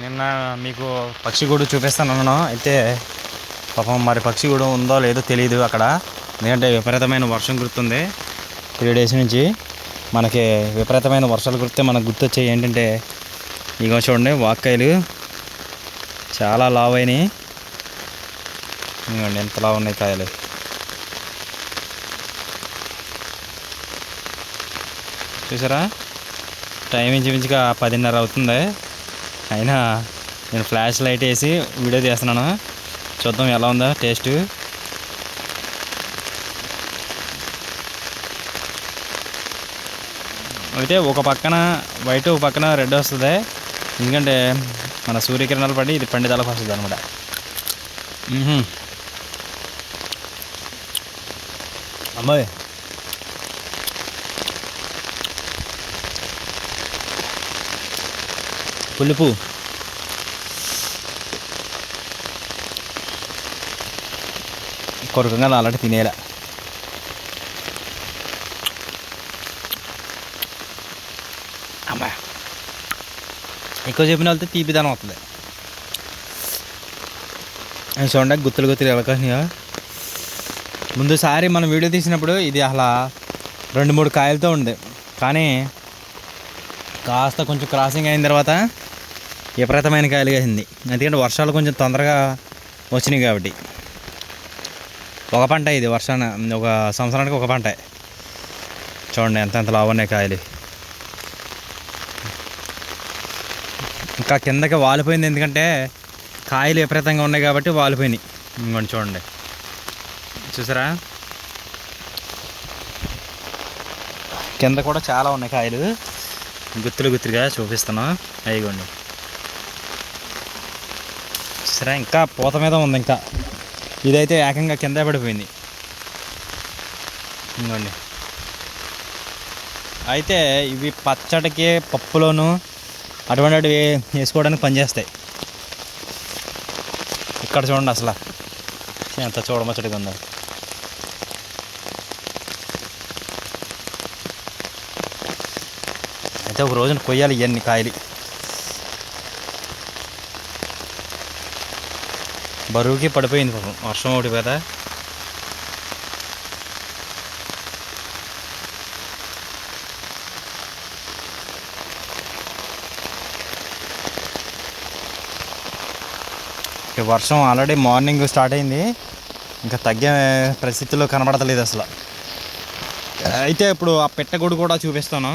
నిన్న మీకు పక్షిగూడు చూపిస్తాను అయితే పాపం మరి పక్షిగూడు ఉందో లేదో తెలియదు అక్కడ. ఎందుకంటే విపరీతమైన వర్షం గుర్తుంది త్రీ డేస్ నుంచి మనకి విపరీతమైన వర్షాలు గుర్తే మనకు గుర్తొచ్చాయి ఏంటంటే ఇగో చూడండి వాక్కాయలు. చాలా లావు అయినాయి ఇదిగోండి ఎంత లావు ఉన్నాయి కాయలు. చూసారా? టైం ఇంచుమించుగా పదిన్నర అవుతుంది. అయినా నేను ఫ్లాష్ లైట్ వేసి వీడియో తీస్తున్నాను. చూద్దాం ఎలా ఉందా టేస్ట్. అయితే ఒక పక్కన వైట్ ఒక పక్కన రెడ్ వస్తుంది. ఎందుకంటే మన సూర్యకిరణాలు పడి ఇది పండితలకు వస్తుంది అనమాట అమ్మాయి పులుపు. కొరకంగా నాలంటే తినేలా. అమ్మా. ఎక్కువ చెప్పిన వెళ్తే తీపిదనం అవుతుంది అవి చూడండి గుత్తులు గుత్తులు ఎలకొచ్చినాయో ముందుసారి మనం వీడియో తీసినప్పుడు ఇది అలా రెండు మూడు కాయలతో ఉంది. కానీ కాస్త కొంచెం క్రాసింగ్ అయిన తర్వాత విపరీతమైన కాయలు కాసింది ఎందుకంటే వర్షాలు కొంచెం తొందరగా వచ్చినాయి కాబట్టి. ఒక పంట ఇది వర్షాన ఒక సంవత్సరానికి ఒక పంట. చూడండి ఎంత ఎంత లావున్నాయి కాయలు. ఇంకా కిందకి వాలిపోయింది ఎందుకంటే కాయలు విపరీతంగా ఉన్నాయి కాబట్టి వాలిపోయినాయి. ఇంకోండి చూడండి. చూసారా? కింద కూడా చాలా ఉన్నాయి కాయలు. గుత్తులు గుత్తులుగా చూపిస్తాను అయ్యిగోండి. సరే ఇంకా పూత మీద ఉంది ఇంకా. ఇదైతే ఏకంగా కింద పడిపోయింది. ఇంకోండి. అయితే ఇవి పచ్చడికి పప్పులోను అటువంటివి వేసుకోవడానికి పనిచేస్తాయి. ఇక్కడ చూడండి అసలు. ఎంత చూడమచ్చడిగా ఉందో. అయితే ఒక రోజున కొయ్యాలి ఇవన్నీ కాయలు. బరువుకి పడిపోయింది పాపం. వర్షం ఒకటి కదా. వర్షం ఆల్రెడీ మార్నింగ్ స్టార్ట్ అయింది. ఇంకా తగ్గే పరిస్థితుల్లో కనబడతలేదు అసలు. అయితే ఇప్పుడు ఆ పెట్టగొడు కూడా చూపిస్తాను.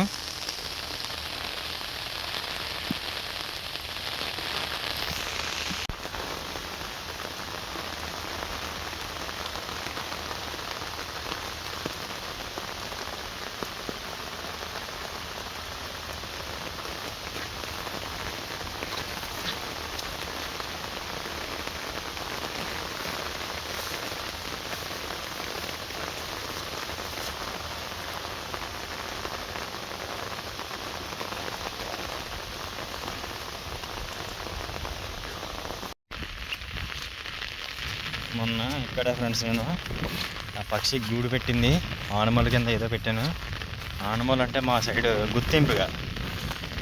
మొన్న ఇక్కడ ఫ్రెండ్స్ నేను. ఆ పక్షి గూడు పెట్టింది. ఆనుమల కింద ఏదో పెట్టాను. ఆనుమలు అంటే మా సైడ్ గుర్తింపుగా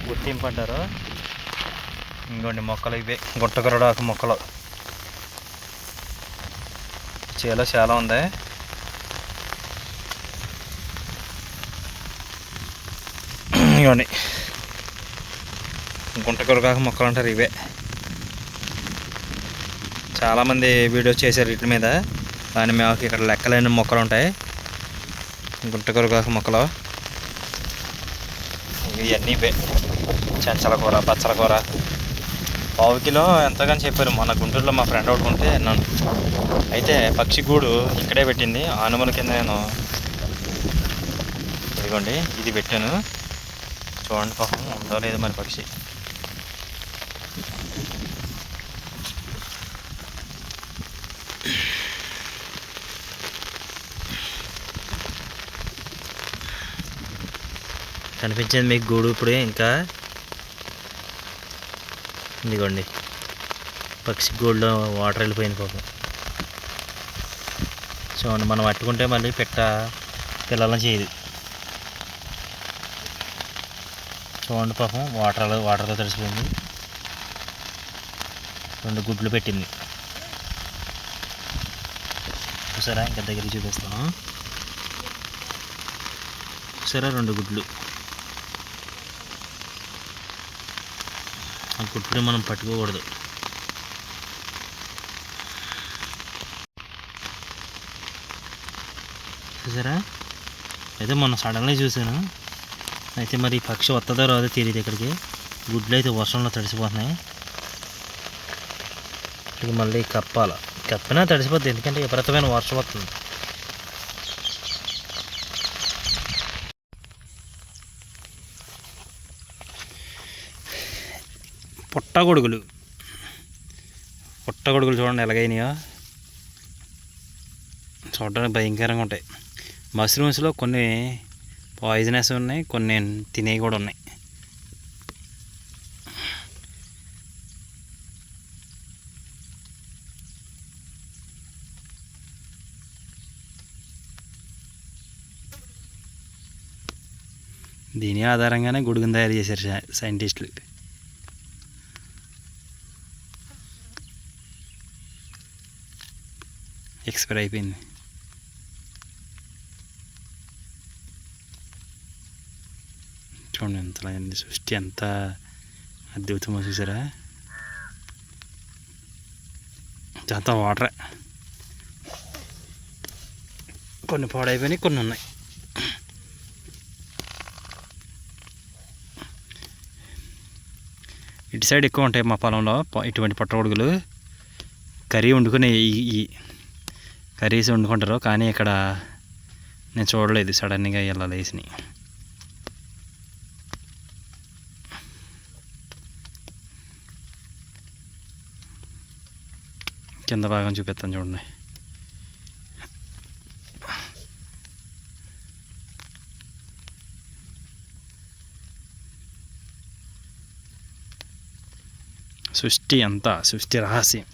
గుర్తింపు అంటారు. ఇంకోండి మొక్కలు ఇవే. గుట్టకరడాకు మొక్కలు. చేలో చాలా ఉంది. ఇవ్వండి గుంటకొరకాకు మొక్కలు అంటారు ఇవే. చాలామంది వీడియోస్ చేశారు వీటి మీద. కానీ మాకు ఇక్కడ లెక్కలేని మొక్కలు ఉంటాయి. గుంటకొరకాకు మొక్కలు. ఇవన్నీ చెంచల కూర పచ్చల కూర. పావు కిలో ఎంతగానో చెప్పారు. మన గుంటూరులో మా ఫ్రెండ్ ఒకటి ఉంటే విన్నాను అయితే పక్షి గూడు ఇక్కడే పెట్టింది. ఆనుమల కింద నేను ఇదిగోండి ఇది పెట్టాను. చూడండి పాపం ఉందో లేదు మరి పక్షి. కనిపించింది మీకు గూడు ఇప్పుడు ఇంకా? ఇదిగోండి. పక్షి గూడులో వాటర్ వెళ్ళిపోయింది పాపం. చూడండి మనం పట్టుకుంటే మళ్ళీ పెట్ట పిల్లలను చేయదు. చూడండి పాపం వాటర్ వాటర్తో తడిసిపోయింది. రెండు గుడ్లు పెట్టింది. చూసారా? ఇంకా దగ్గర చూపిస్తాను. చూసారా? రెండు గుడ్లు. ఆ గుడ్లు మనం పట్టుకోకూడదు. చూసారా? అయితే మొన్న సడన్గా చూశాను. అయితే మరి పక్షి వస్తుందో రాదో తెలియదు ఇక్కడికి. గుడ్లు అయితే వర్షంలో తడిసిపోతున్నాయి. ఇక్కడికి మళ్ళీ కప్పాల. కప్పినా తడిసిపోద్ది. ఎందుకంటే విపరీతమైన వర్షం వస్తుంది. పుట్టగొడుగులు. పుట్టగొడుగులు చూడండి ఎలాగైనాయో. చూడడానికి భయంకరంగా ఉంటాయి. మష్రూమ్స్లో కొన్ని పాయిజనస్ ఉన్నాయి కొన్ని తినేవి కూడా ఉన్నాయి. దీని ఆధారంగానే గుడుగుని తయారు చేశారు సైంటిస్టులు. ఎక్స్పైర్ అయిపోయింది. చూడండి ఎంత సృష్టి ఎంత అద్భుతమో చూసారా? అంతా వాటరే. కొన్ని పాడైపోయినాయి కొన్ని ఉన్నాయి. ఇటు సైడ్ ఎక్కువ ఉంటాయి మా పొలంలో ఇటువంటి పట్టగొడుగులు కర్రీ వండుకునే ఈ కర్రీస్ వండుకుంటారు కానీ ఇక్కడ నేను చూడలేదు. సడన్గా ఇలా లేసినాయి కింద భాగం చూపిస్తాను చూడండి. సృష్టి అంతా సృష్టి రహస్యం.